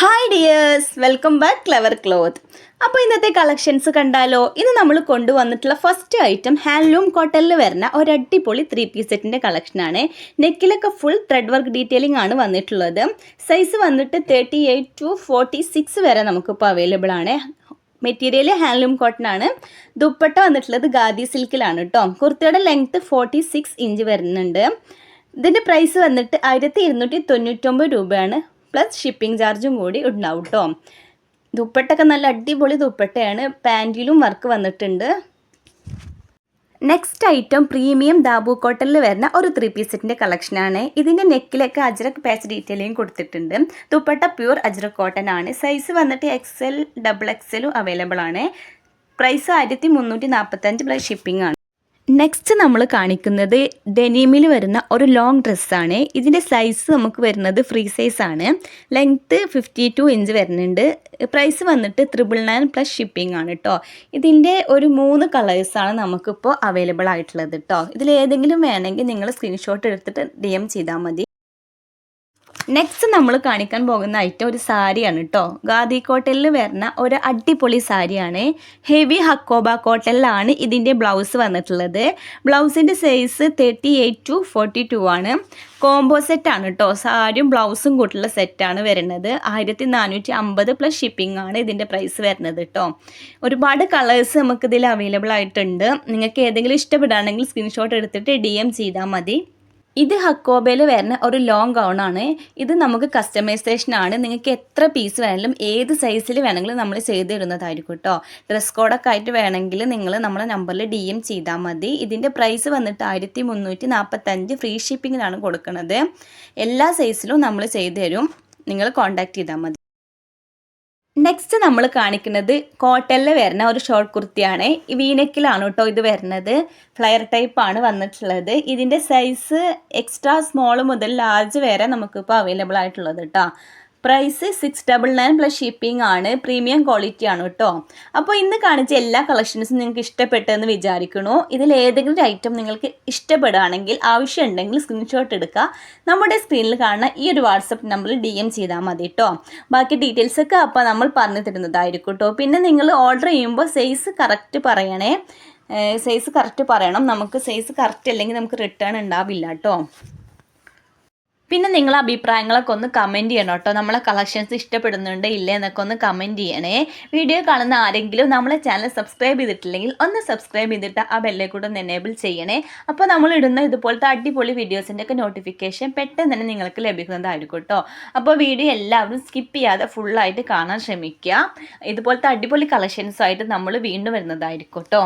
Hi dears welcome back clever cloth അപ്പോൾ ഇന്നത്തെ collections കണ്ടാലോ? ഇന്ന് നമ്മൾ കൊണ്ടുവന്നിട്ടുള്ള ഫസ്റ്റ് ഐറ്റം ഹാൻഡ്ലൂം കോട്ടണിൽ വരുന്ന ഒരു അടിപൊളി ത്രീ പീസ് സെറ്റിന്റെ കളക്ഷനാണ് നെക്കിലൊക്കെ ഫുൾ ത്രെഡ് വർക്ക് ഡീറ്റെയിലിംഗ് ആണ് വന്നിട്ടുള്ളത്. സൈസ് വന്നിട്ട് thirty eight to forty six വരെ നമുക്കിപ്പോൾ അവൈലബിൾ ആണ്. മെറ്റീരിയൽ ഹാൻഡ്ലൂം കോട്ടൺ ആണ്. ദുപ്പട്ട വന്നിട്ടുള്ളത് ഗാദി സിൽക്കിലാണ് കേട്ടോ കുർത്തിയുടെ ലെങ്ത്ത് ഫോർട്ടി സിക്സ് ഇഞ്ച് വരുന്നുണ്ട്. ഇതിന്റെ പ്രൈസ് വന്നിട്ട് ആയിരത്തി ഇരുന്നൂറ്റി തൊണ്ണൂറ്റൊമ്പത് രൂപയാണ്. പ്ലസ് ഷിപ്പിംഗ് ചാർജും കൂടി ഉണ്ടാവും കേട്ടോ ദുപ്പട്ടൊക്കെ നല്ല അടിപൊളി ദുപ്പട്ടയാണ്. പാന്റിലും വർക്ക് വന്നിട്ടുണ്ട്. നെക്സ്റ്റ് ഐറ്റം പ്രീമിയം ദാബു കോട്ടണിൽ വരുന്ന ഒരു ത്രീ പീസ് സെറ്റിന്റെ കളക്ഷനാണ് ഇതിന്റെ നെക്കിലൊക്കെ അജ്രക് പാച്ച് ഡീറ്റെയിലിംഗ് കൊടുത്തിട്ടുണ്ട്. ദുപ്പട്ട പ്യൂർ അജ്രക് കോട്ടൺ ആണ്. സൈസ് വന്നിട്ട് എക്സ് എൽ ഡബിൾ എക്സ് എല്ലും അവൈലബിൾ ആണ്. പ്രൈസ് ആയിരത്തി മുന്നൂറ്റി നാൽപ്പത്തഞ്ച് പ്ലസ് ഷിപ്പിംഗ് ആണ്. നെക്സ്റ്റ് നമ്മൾ കാണിക്കുന്നത് ഡെനീമിൽ വരുന്ന ഒരു ലോങ് ഡ്രസ്സാണ് ഇതിന്റെ സൈസ് നമുക്ക് വരുന്നത് ഫ്രീ സൈസ് ആണ്. ലെങ്ത്ത് ഫിഫ്റ്റി ടു ഇഞ്ച് വരുന്നുണ്ട്. പ്രൈസ് വന്നിട്ട് ത്രിബിൾ നയൻ പ്ലസ് ഷിപ്പിംഗ് ആണ് കേട്ടോ ഇതിന്റെ ഒരു മൂന്ന് കളേഴ്സാണ് നമുക്കിപ്പോൾ അവൈലബിൾ ആയിട്ടുള്ളത് കേട്ടോ ഇതിൽ ഏതെങ്കിലും വേണമെങ്കിൽ നിങ്ങൾ സ്ക്രീൻഷോട്ട് എടുത്തിട്ട് ഡി എം ചെയ്താൽ മതി. നെക്സ്റ്റ് നമ്മൾ കാണിക്കാൻ പോകുന്ന ഐറ്റം ഒരു സാരിയാണ് കേട്ടോ ഗാദി കോട്ടലിൽ വരുന്ന ഒരു അടിപൊളി സാരിയാണ്. ഹെവി ഹക്കോബ കോട്ടലിലാണ് ഇതിന്റെ ബ്ലൗസ് വന്നിട്ടുള്ളത്. ബ്ലൗസിന്റെ size thirty eight to forty two ആണ് കോംബോ സെറ്റാണ് കേട്ടോ സാരിയും ബ്ലൗസും കൂട്ടുള്ള സെറ്റാണ് വരുന്നത്. ആയിരത്തി നാനൂറ്റി അമ്പത് പ്ലസ് ഷിപ്പിംഗ് ആണ് ഇതിന്റെ പ്രൈസ് വരുന്നത് കേട്ടോ ഒരുപാട് കളേഴ്സ് നമുക്കിതിൽ അവൈലബിൾ ആയിട്ടുണ്ട്. നിങ്ങൾക്ക് ഏതെങ്കിലും ഇഷ്ടപ്പെടുകയാണെങ്കിൽ സ്ക്രീൻഷോട്ട് എടുത്തിട്ട് ഡി എം ചെയ്താൽ മതി. ഇത് ഹക്കോബയിൽ വരുന്ന ഒരു ലോങ് ഗൗൺ ആണ്. ഇത് നമുക്ക് കസ്റ്റമൈസേഷൻ ആണ്. നിങ്ങൾക്ക് എത്ര പീസ് വേണമെങ്കിലും ഏത് സൈസിൽ വേണമെങ്കിലും നമ്മൾ ചെയ്ത് തരുന്നതായിരിക്കും കേട്ടോ ഡ്രസ് കോഡൊക്കെ ആയിട്ട് വേണമെങ്കിൽ നിങ്ങൾ നമ്മുടെ നമ്പറിൽ ഡി എം ചെയ്താൽ മതി. ഇതിന്റെ പ്രൈസ് വന്നിട്ട് ആയിരത്തി മുന്നൂറ്റി നാൽപ്പത്തഞ്ച് ഫ്രീ ഷിപ്പിങ്ങിനാണ് കൊടുക്കുന്നത് എല്ലാ സൈസിലും നമ്മൾ ചെയ്തു തരും നിങ്ങൾ കോൺടാക്ട് ചെയ്താൽ മതി. നെക്സ്റ്റ് നമ്മൾ കാണിക്കുന്നത് കോട്ടണിൽ വരുന്ന ഒരു ഷോർട്ട് കുർത്തിയാണ്. വീനെക്കിലാണ് കേട്ടോ ഇത് വരുന്നത്. ഫ്ലയർ ടൈപ്പ് ആണ് വന്നിട്ടുള്ളത്. ഇതിന്റെ സൈസ് എക്സ്ട്രാ സ്മോൾ മുതൽ ലാർജ് വരെ നമുക്കിപ്പോൾ അവൈലബിൾ ആയിട്ടുള്ളത് കേട്ടോ price six double nine plus shipping ആണ് പ്രീമിയം ക്വാളിറ്റി ആണ് കേട്ടോ അപ്പോൾ ഇന്ന് കാണിച്ച എല്ലാ കളക്ഷൻസും നിങ്ങൾക്ക് ഇഷ്ടപ്പെട്ടെന്ന് വിചാരിക്കണു ഇതിൽ ഏതെങ്കിലും ഒരു ഐറ്റം നിങ്ങൾക്ക് ഇഷ്ടപ്പെടുകയാണെങ്കിൽ ആവശ്യമുണ്ടെങ്കിൽ സ്ക്രീൻഷോട്ട് എടുക്കുക. നമ്മുടെ സ്ക്രീനിൽ കാണുന്ന ഈ ഒരു വാട്സപ്പ് നമ്പറിൽ ഡി എം ചെയ്താൽ മതി കേട്ടോ ബാക്കി ഡീറ്റെയിൽസ് ഒക്കെ അപ്പോൾ നമ്മൾ പറഞ്ഞു തരുന്നതായിരിക്കും കേട്ടോ പിന്നെ നിങ്ങൾ ഓർഡർ ചെയ്യുമ്പോൾ സൈസ് കറക്റ്റ് പറയണേ. സൈസ് കറക്റ്റ് പറയണം. നമുക്ക് സൈസ് കറക്റ്റ് അല്ലെങ്കിൽ നമുക്ക് റിട്ടേൺ ഉണ്ടാവില്ല കേട്ടോ പിന്നെ നിങ്ങളെ അഭിപ്രായങ്ങളൊക്കെ ഒന്ന് കമന്റ് ചെയ്യണം കേട്ടോ. നമ്മളെ കളക്ഷൻസ് ഇഷ്ടപ്പെടുന്നുണ്ട് ഇല്ലേ എന്നൊക്കെ ഒന്ന് കമന്റ് ചെയ്യണേ. വീഡിയോ കാണുന്ന ആരെങ്കിലും നമ്മളെ ചാനൽ സബ്സ്ക്രൈബ് ചെയ്തിട്ടില്ലെങ്കിൽ ഒന്ന് സബ്സ്ക്രൈബ് ചെയ്തിട്ട് ആ ബെല്ലെ കൂടെ ഒന്ന് എനേബിൾ ചെയ്യണേ. അപ്പോൾ നമ്മൾ ഇടുന്ന ഇതുപോലത്തെ അടിപൊളി വീഡിയോസിന്റെ ഒക്കെ നോട്ടിഫിക്കേഷൻ പെട്ടെന്ന് തന്നെ നിങ്ങൾക്ക് ലഭിക്കുന്നതായിരിക്കും കേട്ടോ. അപ്പോൾ വീഡിയോ എല്ലാവരും സ്കിപ്പ് ചെയ്യാതെ ഫുള്ളായിട്ട് കാണാൻ ശ്രമിക്കുക. ഇതുപോലത്തെ അടിപൊളി കളക്ഷൻസായിട്ട് നമ്മൾ വീണ്ടും വരുന്നതായിരിക്കും കേട്ടോ.